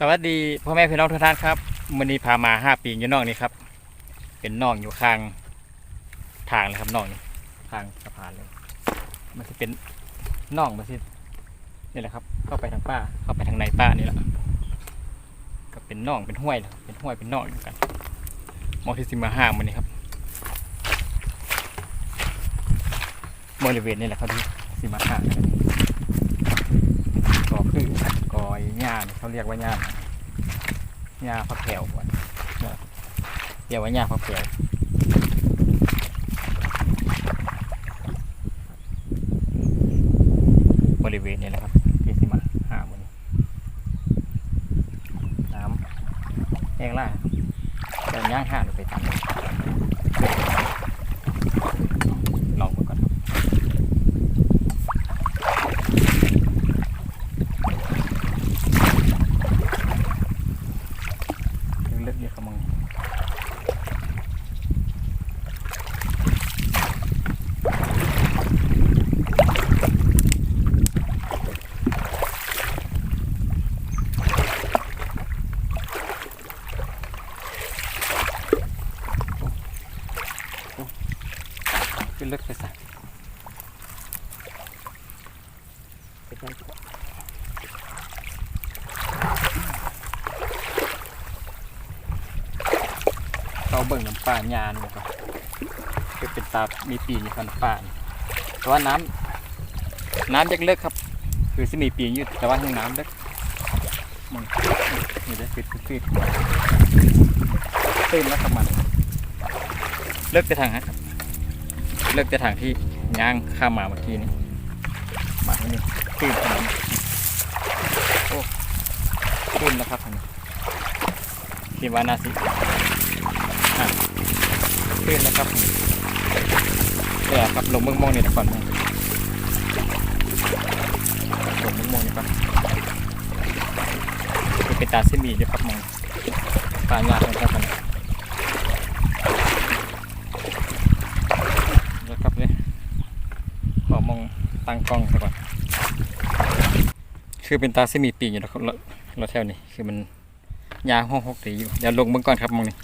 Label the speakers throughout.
Speaker 1: สวัสดีพ่อแม่พี่น้องทุกท่านครับวันนี้พามาห้าปีอยู่นอกนี้ครับ เป็นน่องอยู่ข้างทางเลยครับน่องนี่ทางสะพานเลย มันจะเป็นน่องมันสินี่แหละครับ เข้าไปทางป้า เข้าไปทางในป้านี่แหละก็เป็นน่องเป็นห้วยนะครับเป็นห้วยเป็นน่องอยู่กันมองที่สิมาห้ามันนี่ครับบริเวณนี่แหละครับที่สิมาห้าก็คือ อยหญ้าเขาเรียกว่าหญ้าหญ้าพักแผวก่อนเรียกว่าหญ้าพักแผวบริเวณนี้แหละครับที่สิมาหามันน้ำแห้งล่าครับเดินย่างห่างไปตามลองดูก่อนครับเลือกเยอะขมึง ขึ้นเลือกไปใส่ไปใส่เขาเบิ่งน้ำป่ายานเลยครับคือเป็นตามีปีกมีคันป่านแต่ว่าน้ำน้ำจะเลิกครับ คือสิมีปีกอยู่แต่ว่าห้องน้ำเลิกมันนี่ได้ปิดปิดปิตื่นแล้วครับมันเลิกจะทางฮะครับ เลิกจะทางที่ย่างข้ามมาเมื่อกี้นี้มาที่นี่ตื่นขนาดนี้โอ้ตื่นแล้วครับทางนี้คิดว่าน่าสิอะตื่นแล้วครับแต่ครับลงมืองมองนี่แต่ก่อนลงมืองมองนี่ก่อนเป็นตาเส้นหมีอยู่ครับมองปลาหยาดนะครับมัน แล้วครับเนี่ยขอมอง ตั้งกล้องก่อน คือเป็นตาซิมีปีกอยู่นะครับรถรถแถวนี้ คือมันยาวห้องหกตีอยู่ เดี๋ยวลงเบื้องก่อนครับมองนี่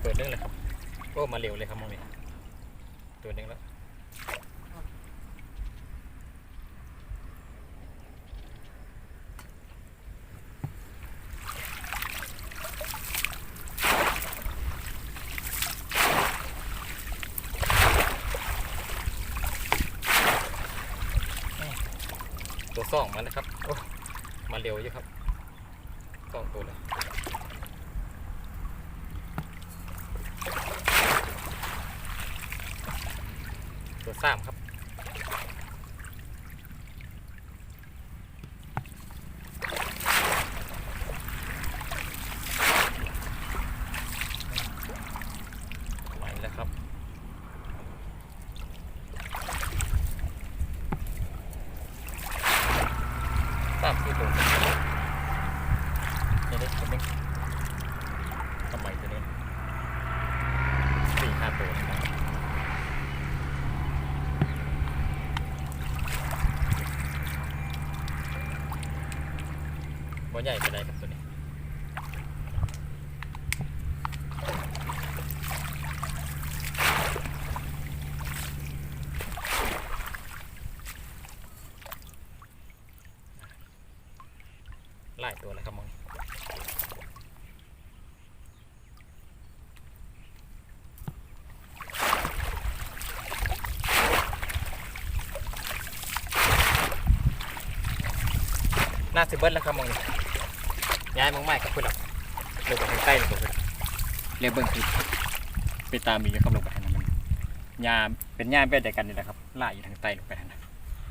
Speaker 1: เปิดเรื่องเลยครับโอ้มาเร็วเลยครับมองนี่ตัวหนึงแล้ว ซ่องมานะครับ มาเร็วเยอะครับซ่องตัวเลย ตัวสามครับ ไหวแล้วครับ สามสี่ตัวนี่ได้ตัวนึงทำไมตัวนี้สี่ห้าตัวนะครับ หัว ใหญ่ไปไหนครับตัวนี้หลายตัวแล้วครับมองน่าสิเบิ้ลแล้วครับมองนี่ ย้ายมองใหม่กับเพื่อนเราเร็วไปทางใต้เลยกับเพื่อนเรียกเบิ้งคือไปตามมีครับลงไปทางนั้นมันยาเป็นยาเป็นเดียวกันนี่แหละครับล่าอยู่ทางใต้ลงไปทางนั้น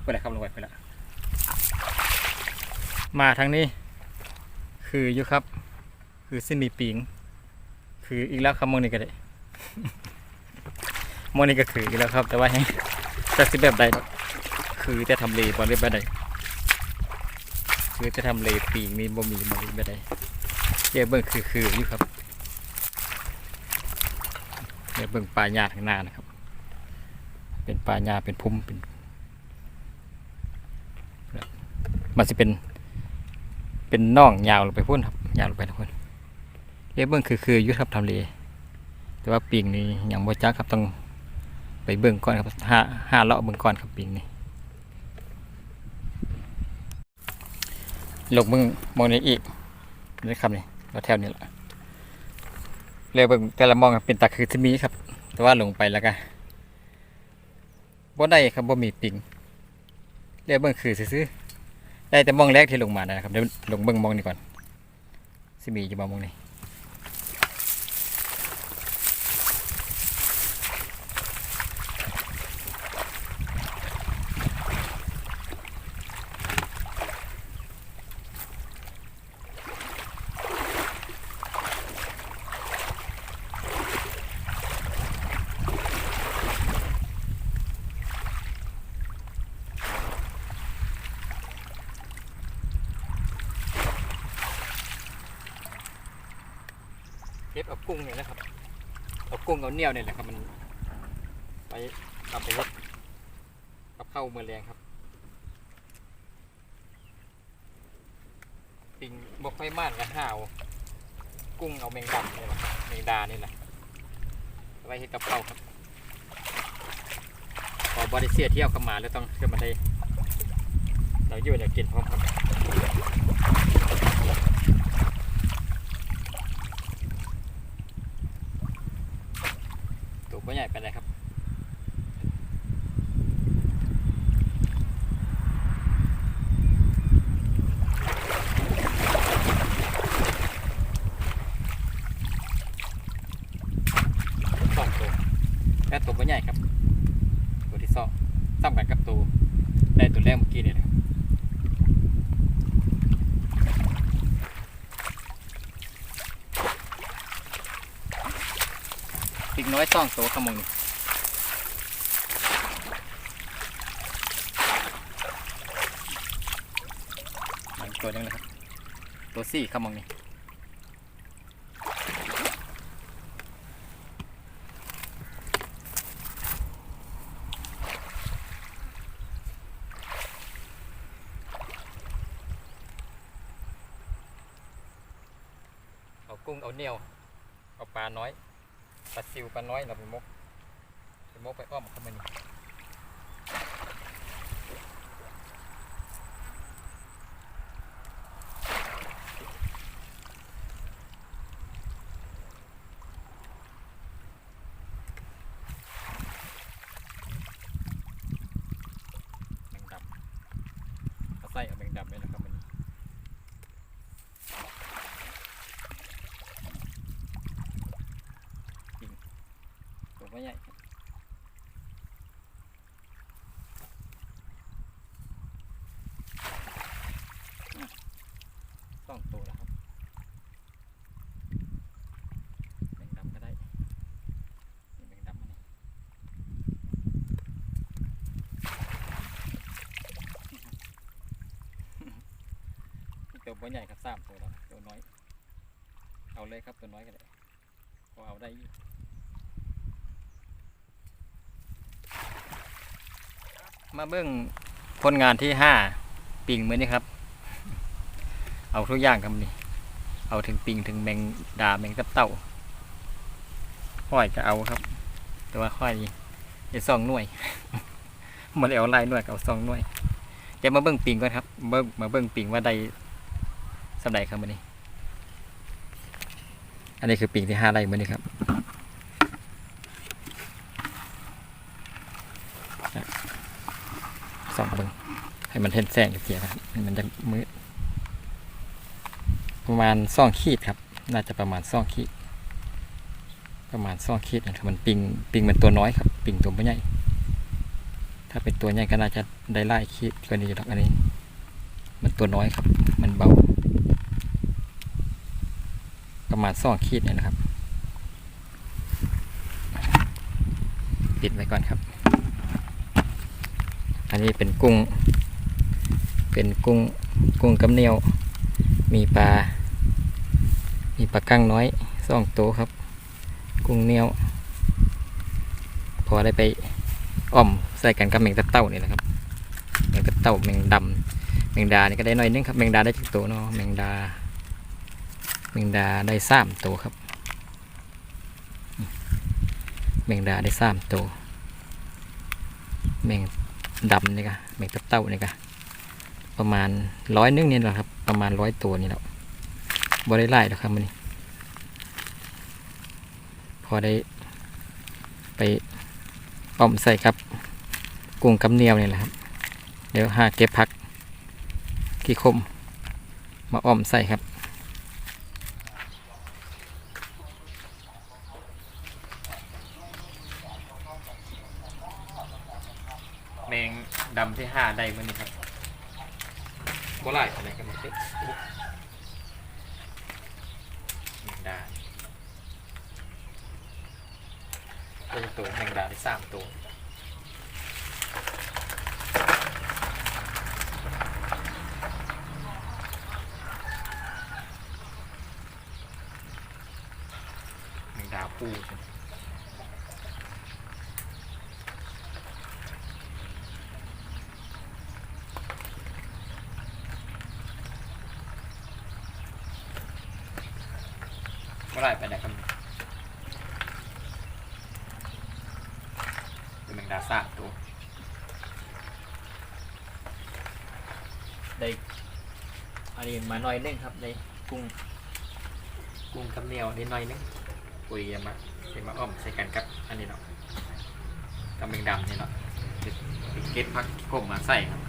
Speaker 1: เพื่อนครับลงไปเพื่อนละมาทางนี้ คืออยู่ครับ คือสิ้นมีปิงคืออีกแล้วคำมองนี่ก็ได้มองนี่ก็คืออยู่แล้วครับ แต่ว่าให้จักสิแบบใดเนาะคือจะทำเลบอลเรียบแบบใด คือจะทำเลปีกมีบ่มีบอลเรียบแบบใดเดี๋ยวเบิ่งคือคืออยู่ครับเดี๋ยวเบิ่งปลาหญ้าทางหน้านะครับ เป็นปลาหญ้าเป็นพุ่มเป็นมันจะเป็นเป็นน่องยาวลงไปพุ่นครับยาวลงไปทุกคนเรียกเบื้องคือคืออยุทธครับทำเล แต่ว่าปีงนี้ยังบ่จักครับต้องไปเบื้องก่อนครับห้าห้าเลาะเบื้องก่อนครับปีงนี้ ลงมืองมองนี้อีกนี่ครับนี่เราแถวนี้แหละเรียกเบื้องแต่ละมองเป็นตาคือที่มีครับ แต่ว่าลงไปแล้วก็บ่ได้ครับบ่มีปิงเรียกเบิ้งคือซื้อได้แต่มองแรกที่ลงมานะครับเดี๋ยวลงเบิ้งมองนี่ก่อนสิมีอยู่บ่มองนี่ ก็บเอากุ้งเนี่แหละครับเอากุ้งเอาเนียวนี่แหละครับมันไปเอาไปเฮ็ดกับเข้าวมืองแรงครับปิงบกไฟม่านกับห่าว กุ้งเอาแมงดำนี่แหละแมงดานี่แหละไว้เฮ็ดกับเข้าครับพอบริเซียเที่ยวเข้ามาแล้วต้องเชื่อมาได้เราอยู่เนี่ยกินพร้อมครับ บัวก็ใหญ่ไปเลยครับ สองตัวแค่ตัวก็ใหญ่ครับ ตัวที่สองซ้ำกันกับตัวได้ตัวแรกเมื่อกี้เนี่ยนะครับ ปีกน้อยสองตัวขมงนี่มาอีกตัวหนึงนะครับ ตัวสี่ขมงนี่เอากุ้งเอาเนียว เอาปลาน้อย ปลาซิวปลาน้อยนะพี่มกพี่มกไปอ้อมเข้ามานี่แมงดำเอาใส่เอาแมงดำนี่แหละครับมันตัวไม่ใหญ่ครับอะสองตัวแล้วครับแมงดำก็ได้นี่แมงดำอันนี้ ตัวบ่ใหญ่ครับสามตัวแล้วตัวน้อย เอาเลยครับตัวน้อยก็ได้พอเอาได้อยู่มาเบิ่งผลงานที่ห้าปิงเหมือนนี้ครับ เอาทุกอย่างครับนี่ เอาถึงปิงถึงแมงดาแมงตับเต่าห้อยก็เอาครับ แต่ว่าห้อยจะสองหน่วยมันเอาลายหน่วยก็เอาสองหน่วยเดี๋ยวมาเบิ่งปิงก่อนครับเบิ่งมาเบิ่งปิงว่าใด สำใดครับมันนี้ อันนี้คือปิงที่ห้าไร่มันนี้ครับส่องเบิ่งให้มันเห็นแสงเสียครับมันจะมืดประมาณซ่องขีดครับ น่าจะประมาณซ่องขีด ประมาณซ่องขีดนะครับมันปิงปิงมันตัวน้อยครับ ปิงตัวไม่ใหญ่ ถ้าเป็นตัวใหญ่ก็น่าจะได้ไล่ขีดกว่านี้อยู่หรอกอันนี้ มันตัวน้อยครับ มันเบา ประมาณซ่องขีดเนี่ยนะครับ ปิดไว้ก่อนครับ อันนี้เป็นกุ้ง เป็นกุ้งกุ้งกำเนียว มีปลา มีปลากั้งน้อยสองตัวครับ กุ้งเนียว พอได้ไปอ่อมใส่กันกับแมงตะเต้านี่แหละครับแมงตะเต้าแมงดำแมงดานี่ก็ได้น้อยนึงครับแมงดาได้จักตัวเนาะแมงดา แมงดาได้สามตัวครับแมงดาได้สามตัวแมงดำนี่ก็แมงตะเต้านี่ก็ประมาณร้อยนึงนี่แหละครับ ประมาณร้อยตัวนี่แหละบ่ได้ไล่หรอกครับมันนี้พอได้ไปอ้อมใส่ครับกุ้งกำเนียวนี่แหละครับ เดี๋ยวหาเก็บพักที่คมมาอ้อมใส่ครับ แมงดำที่ห้าได้มื่อนี้ครับโบราณอะไรกันมาเต็มแมงดาเป็นตัวแมงดาได้สามตัวแมงดาปู ใช่ไหมเมื่อไหรไปไหนครับเป็นแมงดาซากตัวได้อันนี้มาหน่อยนึงครับได้กุ้งกุ้งกับเหนียวนิดหน่อยนึงปุยเอามาใส่มาอ้อมใส่กันกับอันนี้เนาะกับแมงดำนี่เนาะเก็บเก็บพักกลมมาใส่ครับ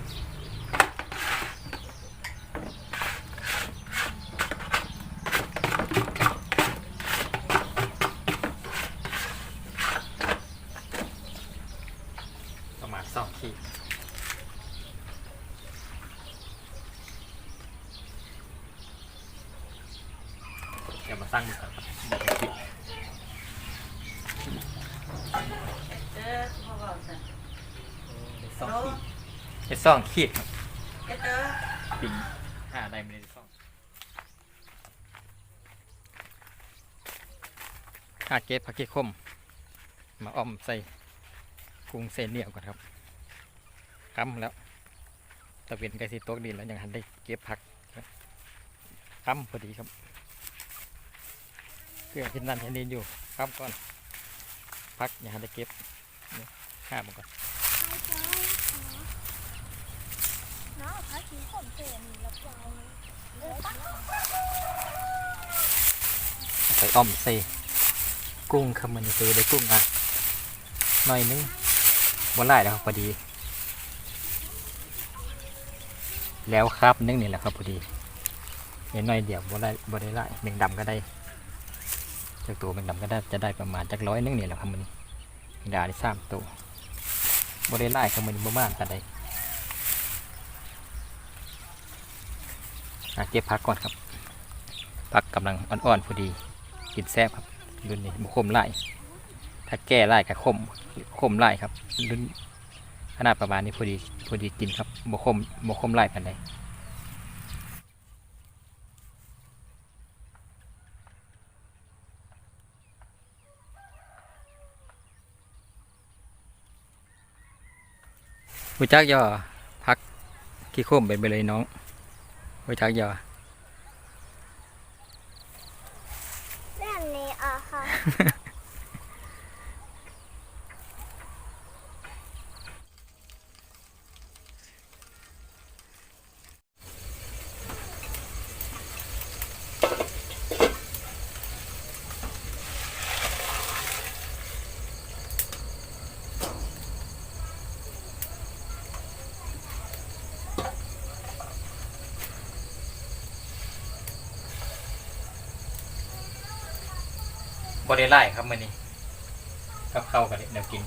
Speaker 1: ประมาณ สองขีดเดี๋ยวมาตั้งมือก่อนครับบอกขีด
Speaker 2: เออพ่อบอกสิ
Speaker 1: สองขีดเฮ็ดสองขีดครับ
Speaker 2: เอเตอร์
Speaker 1: ปิงหาได้ไม่ได้ซ่องหาเก็บผักเก็บคมมาอ้อมใส่กุ้งเส้นเหนียวก่อนครับ ค้ำแล้วตะเวนใกลสิตกดินแล้วยังหันได้เก็บผักค้ำพอดีครับเพื่อที่นั่นที่นี่อยู่ค้ำก่อนพักยังหันได้เก็บข้ามก่อน
Speaker 3: น้าพาคิงผมเจอนี่แล้วเราเออตั้ง
Speaker 1: ใส่อ้อมใส่กุ้งครับมันซื้อได้กุ้งอะหน่อยนึงวันไล่แล้วพอดี แล้วครับนึ่งนี่แหละครับพอดีเห็นหน่อยเดียวบ่ได้บ่ได้ไล่แมงดำก็ได้จากตัวแมงดำก็ได้จะได้ประมาณจากร้อยนึงนี่แหละครับมันแมงดาได้สามตัวบ่ได้ไล่ครับมันบ่มากกันได้อะเก็บพักก่อนครับพักกำลังอ่อนๆพอดีกินแซ่บครับรุ่นนี้บุคมไล่ถ้าแก้ไล่กับคมคมไล่ครับรุ่น ขนาดประมาณนี้พอดีพอดีกินครับบุคมบุคมไล่กันเลยหูจักย่อพักขี้โคมไปไปเลยน้องหูจักย่อ
Speaker 3: เรื่องนี้อะค่ะ
Speaker 1: ได้ไล่ครับมื่อนี้กับเข้ากันเดี๋ยวกิน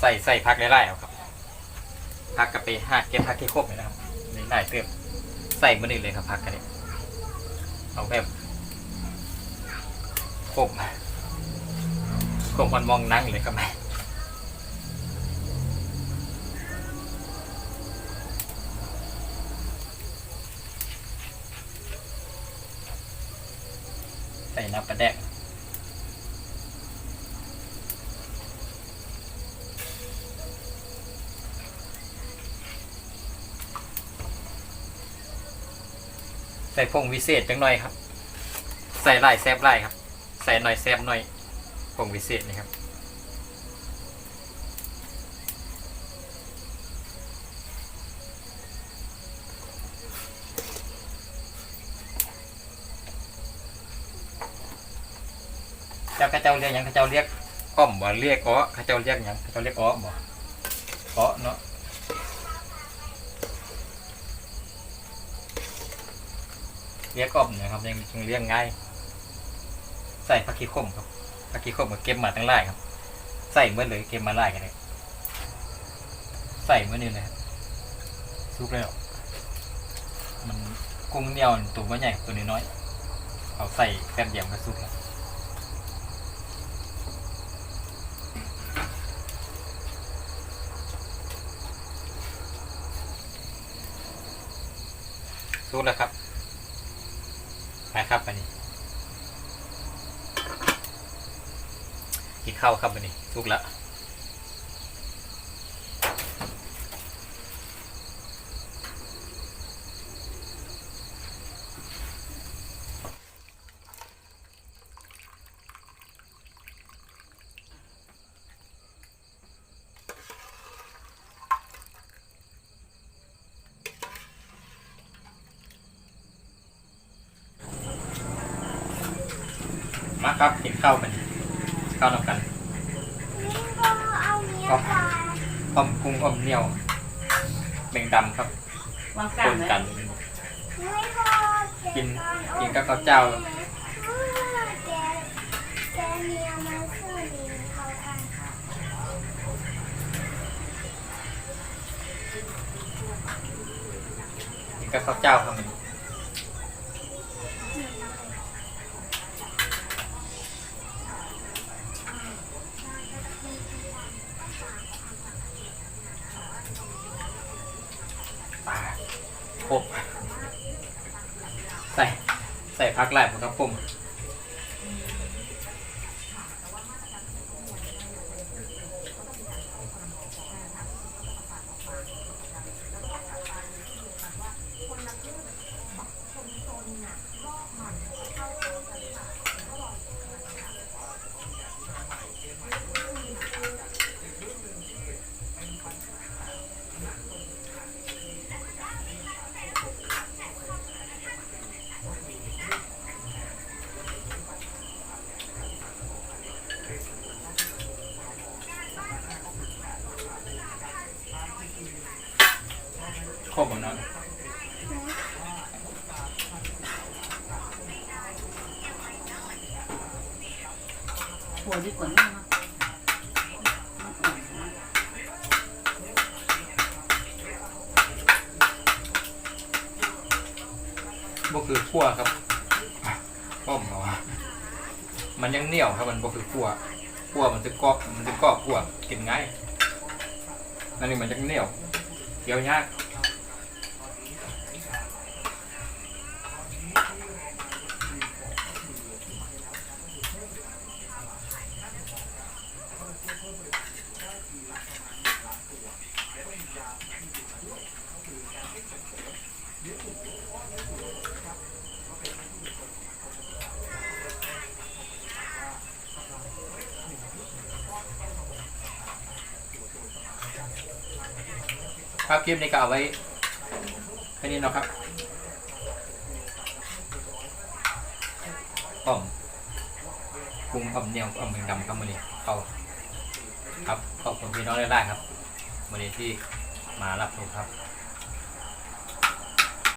Speaker 1: ใส่ใส่พักไล่ๆเอาครับพักกับไปหาเก็บพักที่ครบเลยนะครับนี่ไล่เติมใส่มื่อนึ่งเลยครับพักกันเนี่ยเอาแบบครบครบมันมองนั่งเลยครับแม่ ส่น้ำปลาแดกใส่พงวิเศษจังหน่อยครับ ใส่หล่แซบหล่ครับ ใส่หน่อยแซบหน่อยพงวิเศษนี่ครับ เจ้าข้าเจ้าเรียกหยังข้าเจ้าเรียกอ้อมบ่เรียกอ้อข้าเจ้าเรียกหยังข้าเจ้าเรียกอ้อบ่อ้อเนาะเรียกอ้อมเนะครับยังยังเรียกง่ายใส่ผักขี้ข้มครับผักขี้ข้มกับเก็บมาตั้งไร่ครับ ใส่เมื่อเลยเก็บมาไล่กันเลยใส่เมื่อนี้เลยครับซุปแล้วมันกุ้งเหนียวตัวมันใหญ่กับตัวน้อยๆเอาใส่แป๊บเดียวก็ซุปแล้ว สู้แล้วครับไปครับอันนี้กินข้าวครับอันนี้สุกแล้ว มาครับกินข้าวกันข้าวนำกัน
Speaker 3: นี่ก็เอาเนี้ยปลา
Speaker 1: อ้อมกุ้งอ้อมเหนียวเบ่งดำครับ
Speaker 2: วาง
Speaker 1: ค
Speaker 2: กัน
Speaker 1: น
Speaker 2: ไหม
Speaker 1: กัน
Speaker 3: ไม่พอ
Speaker 1: กินกินกับข้าวเจ้า
Speaker 3: แกแกเมียมาซื้อนี่เขากัน
Speaker 1: กินกับข้าวเจ้าครับ โอ้ใส่ใส่พักไล่ผมครับผม
Speaker 2: วดีกว่านี่นะ
Speaker 1: บ่คือขั่วครับป้อมเหรอวะมันยังเหนียวครับมันบ่คือขั่วขั่วมันจะกรอบมันจะกรอบขั่วกินง่ายนั่นนี่มันยังเหนียวเคี้ยวยาก ครับคลิปนี้ก็เอาไว้แค่นี้เนาะครับป้อมปรุงอ่อมเนียวอ่อมแมงดำครับมื้อนี้เข้าครับขอบคุณพี่น้องได้ๆครับมื้อนี้ที่มารับชมครับ